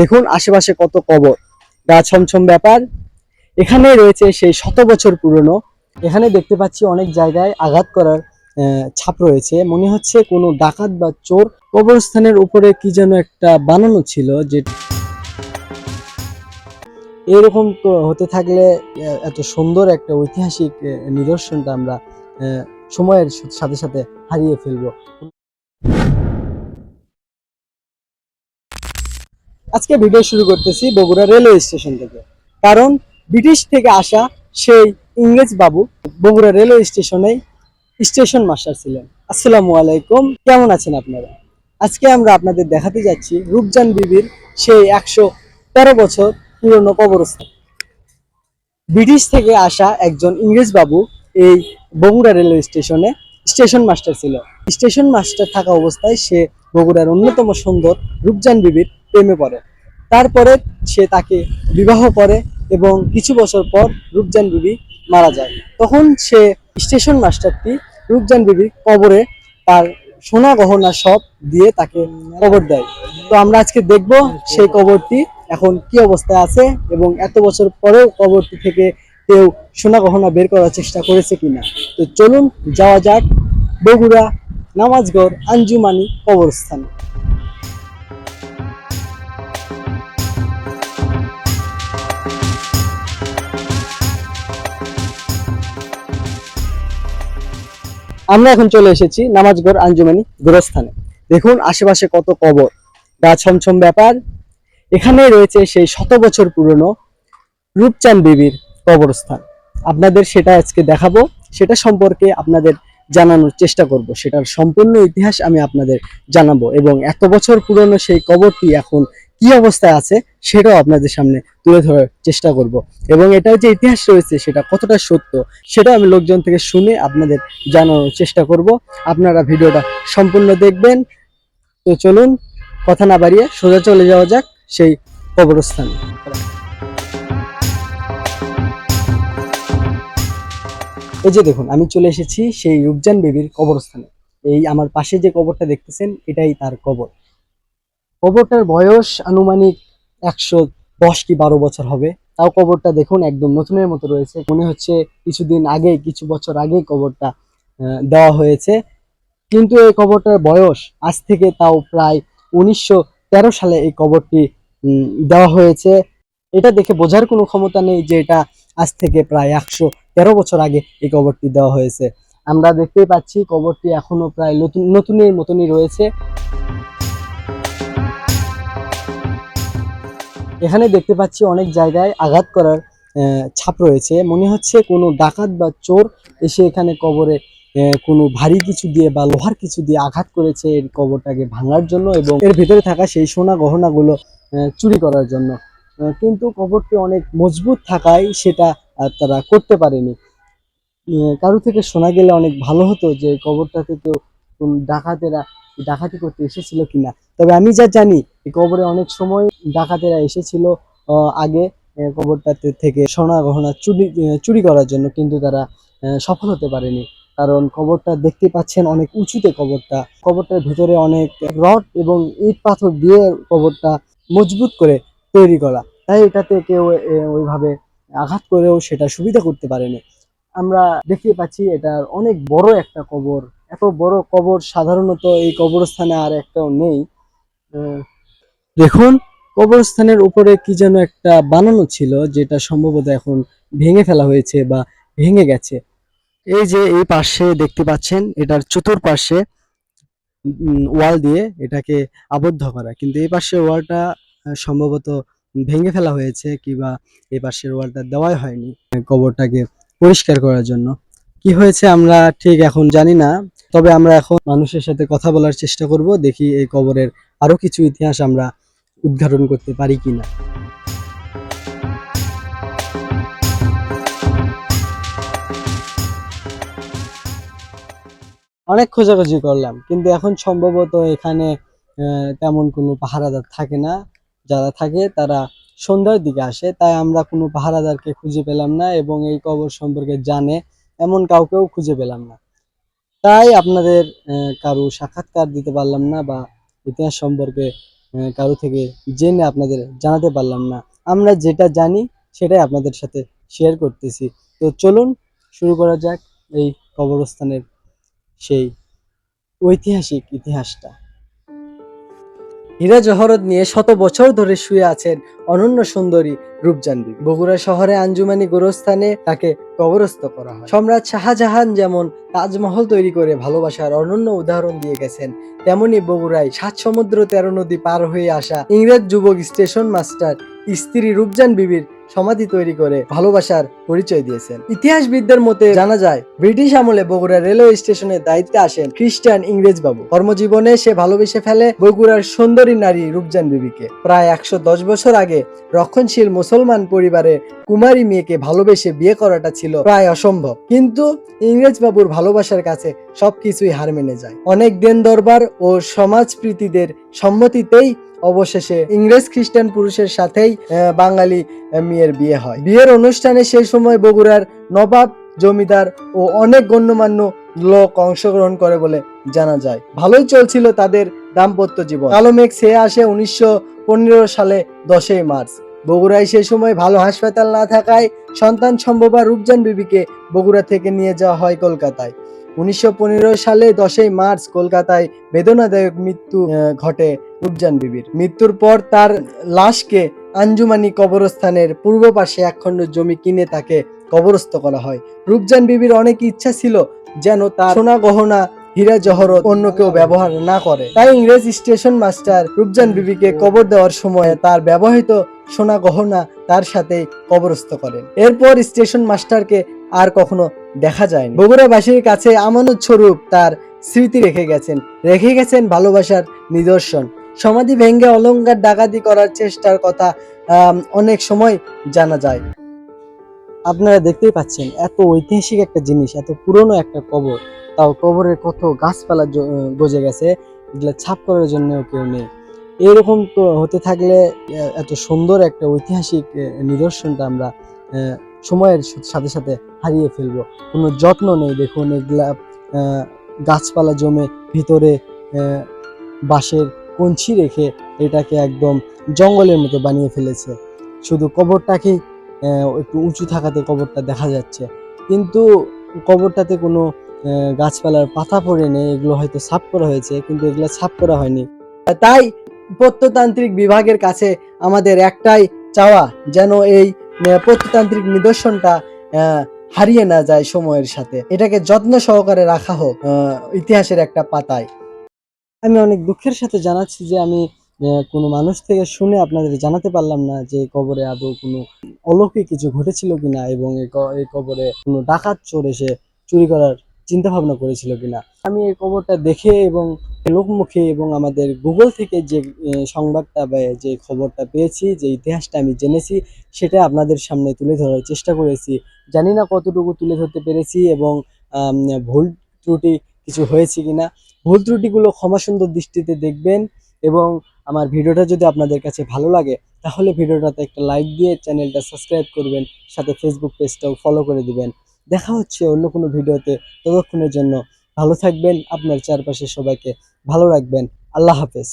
দেখুন আশেপাশে কত কবর। গা ছমছম ব্যাপার। এখানে রয়েছে সেই শত বছর পুরনো। এখানে দেখতে পাচ্ছি অনেক জায়গায় আঘাত করার ছাপ রয়েছে। মনে হচ্ছে কোনো ডাকাত বা চোর কবরস্থানের উপরে কি যেন একটা বানানো ছিল যে এরকম হতে থাকলে এত সুন্দর একটা ঐতিহাসিক নিদর্শনটা আমরা সময়ের সাথে সাথে হারিয়ে ফেলব। আজকে ভিডিও শুরু করতেছি বগুড়া রেলওয়ে স্টেশন থেকে। কারণ ব্রিটিশ থেকে আসা সেই ইংরেজ বাবু বগুড়া রেলওয়ে স্টেশনে স্টেশন মাস্টার ছিলেন। আসসালামু আলাইকুম, কেমন আছেন আপনারা? আজকে আমরা আপনাদের দেখাতে যাচ্ছি রূপজান বিবির সেই একশো তেরো বছর পুরনো কবরস্থান। ব্রিটিশ থেকে আসা একজন ইংরেজ বাবু এই বগুড়া রেলওয়ে স্টেশনে স্টেশন মাস্টার ছিল। স্টেশন মাস্টার থাকা অবস্থায় সে বগুড়ার অন্যতম সুন্দর রূপজান বিবির প্রেমে পড়ে। তারপরে সে তাকে বিবাহ করে এবং কিছু বছর পর রূপজান বিবি মারা যায়। তখন সে স্টেশন মাস্টারটি রূপজান বিবির কবরে তার সোনা গহনা সব দিয়ে তাকে কবর দেয়। তো আমরা আজকে দেখব সেই কবরটি এখন কি অবস্থায় আছে এবং এত বছর পরেও কবরটি থেকে কেউ সোনা গহনা বের করার চেষ্টা করেছে কিনা। তো চলুন যাওয়া যাক বগুড়া নামাজগড়, আঞ্জুমানি, কবরস্থান। আমরা এখন চলে এসেছি নামাজগড়, আঞ্জুমানি গোরস্থানে। দেখুন আশেপাশে কত কবর। গা ছমছম ব্যাপার। এখানে রয়েছে সেই শত বছর পুরনো রূপচাঁদ দেবীর কবরস্থান। আপনাদের সেটা আজকে দেখাবো। সেটা সম্পর্কে আপনাদের জানানোর চেষ্টা করব। সেটার সম্পূর্ণ ইতিহাস আমি আপনাদের জানাব এবং এত বছর পুরনো সেই কবরটি এখন কি অবস্থায় আছে সেটাও আপনাদের সামনে তুলে ধরার চেষ্টা করব। এবং এটার যে ইতিহাস রয়েছে সেটা কতটা সত্য সেটা আমি লোকজন থেকে শুনে আপনাদের জানানোর চেষ্টা করব। আপনারা ভিডিওটা সম্পূর্ণ দেখবেন। তো চলুন, কথা না বাড়িয়ে সোজা চলে যাওয়া যাক সেই কবরস্থানে। এই যে দেখুন, আমি চলে এসেছি সেই রূপজান বেবির কবরস্থানে। এই আমার পাশে যে কবরটা দেখতেছেন, এটাই তার কবর। কবরটার বয়স আনুমানিক একশো দশ কি বারো বছর হবে। তাও কবরটা দেখুন একদম নতুনের মতো রয়েছে। মনে হচ্ছে কিছুদিন আগে কিছু বছর আগে কবরটা দেওয়া হয়েছে। কিন্তু এই কবরটার বয়স আজ থেকে তাও প্রায় উনিশশো তেরো সালে এই কবরটি দেওয়া হয়েছে। এটা দেখে বোঝার কোনো ক্ষমতা নেই যে এটা আজ থেকে প্রায় একশো তেরো বছর আগে এই কবরটি দেওয়া হয়েছে। আমরা দেখতেই পাচ্ছি কবরটি এখনও প্রায় নতুন, নতুনের মতনই রয়েছে। এখানে দেখতে পাচ্ছি অনেক জায়গায় আঘাত করার ছাপ রয়েছে। মনে হচ্ছে কোনো ডাকাত বা চোর এসে এখানে কবরে কোনো ভারী কিছু দিয়ে বা লোহার কিছু দিয়ে আঘাত করেছে এর কবরটাকে ভাঙার জন্য এবং এর ভেতরে থাকা সেই সোনা গহনাগুলো চুরি করার জন্য। কিন্তু কবরটি অনেক মজবুত থাকায় সেটা তারা করতে পারেনি। কারও থেকে শোনা গেলে অনেক ভালো হতো যে কবরটাতে কোন ডাকাতেরা ডাকাতি করতে এসেছিল কিনা। তবে আমি যা জানি কবরে অনেক সময় ডাকাতেরা এসেছিল আগে কবরটাতে থেকে সোনা গহনা চুরি চুরি করার জন্য কিন্তু তারা সফল হতে পারেনি। কারণ কবরটা দেখতে পাচ্ছেন অনেক উঁচুতে কবরটা। কবরটার ভিতরে অনেক রড এবং ইট পাথর দিয়ে কবরটা মজবুত করে তৈরি করা। তাই এটাতে কেউ ওইভাবে আঘাত করেও সেটা সুবিধা করতে পারেনি। আমরা দেখতে পাচ্ছি এটার অনেক বড় একটা কবর। এত বড় কবর সাধারণত এই কবরস্থানে আর একটাও নেই। দেখুন, কবরস্থানের উপরে কি যেন একটা বানানো ছিল, যেটা সম্ভবত এখন ভেঙে ফেলা হয়েছে বা ভেঙে গেছে। এই যে এই পাশে দেখতে পাচ্ছেন, এটার চতুর্পাশে ওয়াল দিয়ে এটাকে আবদ্ধ করা। কিন্তু এই পাশের ওয়ালটা সম্ভবত ভেঙে ফেলা হয়েছে কিংবা এই পাশের ওয়ালটা দেওয়াই হয়নি কবরটাকে পরিষ্কার করার জন্য। কি হয়েছে আমরা ঠিক এখন জানি না, তবে আমরা এখন মানুষের সাথে কথা বলার চেষ্টা করব, দেখি এই কবরের আরও কিছু ইতিহাস আমরা উদ্ঘাটন করতে পারি কিনা। অনেক খোঁজাখুঁজি করলাম, কিন্তু এখন সম্ভবত এখানে তেমন কোনো পাহারাদার থাকে না। যারা থাকে তারা সন্ধ্যার দিকে আসে, তাই আমরা কোনো পাহারাদারকে খুঁজে পেলাম না এবং এই কবর সম্পর্কে জানে এমন কাউকেও খুঁজে পেলাম না। তাই আপনাদের কারও সাক্ষাৎকার দিতে পারলাম না বা ইতিহাস সম্পর্কে কারও থেকে জেনে আপনাদের জানাতে পারলাম না। আমরা যেটা জানি সেটাই আপনাদের সাথে শেয়ার করতেছি। তো চলুন শুরু করা যাক এই কবরস্থানের সেই ঐতিহাসিক ইতিহাসটা। হীরা জহরত নিয়ে শত বছর ধরে শুয়ে আছেন অনন্য সুন্দরী রূপজান বিবি। বগুড়া শহরে আঞ্জুমানি গোরস্থানে তাকে কবরস্থ করা হয়। সম্রাট শাহজাহান যেমন তাজমহল তৈরি করে ভালোবাসার অনন্য উদাহরণ দিয়ে গেছেন, তেমনি বগুড়ায় সাত সমুদ্র তেরো নদী পার হয়ে আসা ইংরেজ যুবক স্টেশন মাস্টার স্ত্রী রূপজান বিবির সমাধি তৈরি করে ভালোবাসার পরিচয় দিয়েছেন। ইতিহাসবিদদের মতে জানা যায়, ব্রিটিশ আমলে বগুড়া রেলওয়ে স্টেশনের দায়িত্বে আসেন খ্রিস্টান ইংরেজ বাবু কর্মজীবনে সে ভালোবেসে ফেলে বগুড়ার সুন্দরী নারী রূপজান বিবিকে। প্রায় একশো দশ বছর আগে রক্ষণশীল মুসলমান পরিবারে কুমারী মেয়েকে ভালোবেসে বিয়ে করাটা ছিল প্রায় অসম্ভব। কিন্তু ইংরেজ বাবুর ভালোবাসার কাছে সবকিছুই হার মেনে যায়। অনেক দেন দরবার ও সমাজপ্রীতিদের সম্মতিতেই অবশেষে ইংরেজ খ্রিস্টান পুরুষের সাথেই বাঙালি মেয়ের বিয়ে হয়। বিয়ের অনুষ্ঠানে সেই সময় বগুড়ার নবাব, জমিদার ও অনেক গণ্যমান্য লোক অংশগ্রহণ করে বলে জানা যায়। ভালোই চলছিল তাদের দাম্পত্য জীবন। কালো মেঘ ছেয়ে আসে উনিশশো পনেরো সালে দশই মার্চ। বগুড়ায় সেই সময় ভালো হাসপাতাল না থাকায় সন্তান সম্ভবা রূপজান বিবিকে বগুড়া থেকে নিয়ে যাওয়া হয় কলকাতায়। উনিশশো পনেরো সালে দশই মার্চ কলকাতায় বেদনাদায়ক মৃত্যু ঘটে রূপজান বিবির। মৃত্যুর পর তার লাশকে আঞ্জুমানি কবরস্থানের পূর্ব পাশে একখণ্ড জমি কিনে তাকে কবরস্থ করা হয়। রূপজান বিবির অনেক ইচ্ছা ছিল যেন তার সোনা গহনা, হীরা জহরত অন্য কেউ ব্যবহার না করে। তাই ইংরেজ স্টেশন মাস্টার রূপজান বিবিকে কবর দেওয়ার সময় তার ব্যবহৃত সোনা গহনা তার সাথে কবরস্থ করেন। এরপর স্টেশন মাস্টারকে আর কখনো দেখা যায়নি। বগুড়াবাসীর কাছে আমানত স্বরূপ তার স্মৃতি রেখে গেছেন রেখে গেছেন ভালোবাসার নিদর্শন। সমাধি ভেঙ্গে অলঙ্কার ডাকাতি করার চেষ্টার কথা অনেক সময় জানা যায়। আপনারা দেখতেই পাচ্ছেন, এত ঐতিহাসিক একটা জিনিস, এত পুরনো একটা কবর। তাও কবরের কত গাছপালা গজে গেছে, এগুলো ছাপ করার জন্য কেউ নেই। এরকম তো হতে থাকলে এত সুন্দর একটা ঐতিহাসিক নিদর্শনটা আমরা সময়ের সাথে সাথে হারিয়ে ফেলব। কোনো যত্ন নেই, দেখুন এগুলা গাছপালা জমে ভিতরে বাঁশের কঞ্চি রেখে এটাকে একদম জঙ্গলের মতো বানিয়ে ফেলেছে। শুধু কবরটাকেই একটু উঁচু থাকাতে কবরটা দেখা যাচ্ছে। কিন্তু কবরটাতে কোনো গাছপালার পাতা পড়ে নেই, এগুলো হয়তো সাফ করা হয়েছে, কিন্তু এগুলো সাফ করা হয়নি। তাই প্রত্নতান্ত্রিক বিভাগের কাছে আমাদের একটাই চাওয়া, যেন এই প্রত্নতান্ত্রিক নিদর্শনটা হারিয়ে না যায় সময়ের সাথে। এটাকে যত্ন সহকারে রাখা হোক ইতিহাসের একটা পাতায়। আমি অনেক দুঃখের সাথে জানাচ্ছি যে আমি কোনো মানুষ থেকে শুনে আপনাদের জানাতে পারলাম না যে কবরে আদৌ কোনো অলৌকিক কিছু ঘটেছিল কিনা এবং এই কবরে কোনো ডাকাত চোর এসে চুরি করার চিন্তা ভাবনা করেছিল কিনা। আমি এই খবরটা দেখে এবং লোকমুখে এবং আমাদের গুগল থেকে যে সংবাদটা বা যে খবরটা পেয়েছি, যে ইতিহাসটা আমি জেনেছি, সেটা আপনাদের সামনে তুলে ধরার চেষ্টা করেছি। জানি না কতটুকু তুলে ধরতে পেরেছি এবং ভুল ত্রুটি কিছু হয়েছে কিনা। ভুল ত্রুটিগুলো ক্ষমা সুন্দর দৃষ্টিতে দেখবেন এবং আমার ভিডিওটা যদি আপনাদের কাছে ভালো লাগে, তাহলে ভিডিওটাতে একটা লাইক দিয়ে চ্যানেলটা সাবস্ক্রাইব করবেন, সাথে ফেসবুক পেজটাও ফলো করে দিবেন। দেখা হচ্ছে অন্য কোনো ভিডিওতে। ততক্ষণের জন্য ভালো থাকবেন, আপনার চারপাশে সবাইকে ভালো রাখবেন। আল্লাহ হাফেজ।